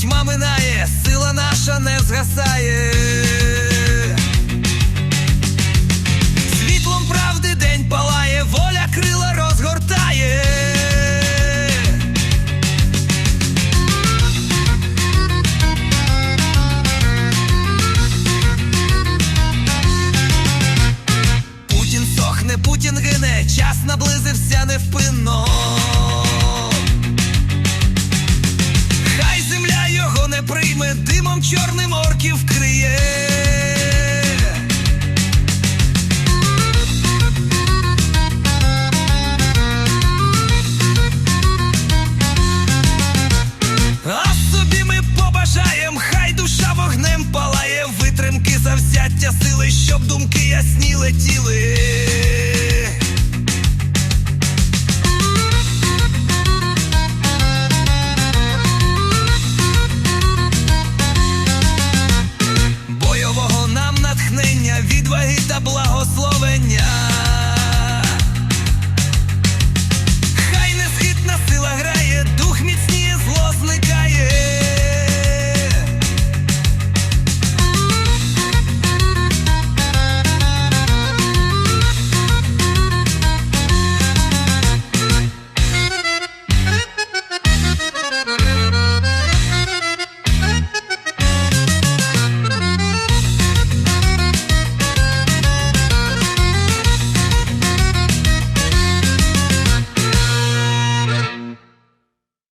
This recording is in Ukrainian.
тьма минає, сила наша не згасає. Світлом правди день палає, воля крила розгортає. Путін сохне, Путін гине, час наблизився невпинно. Чорним орків вкриє. А собі ми побажаєм, хай душа вогнем палає, витримки завзяття сили, щоб думки ясні летіли.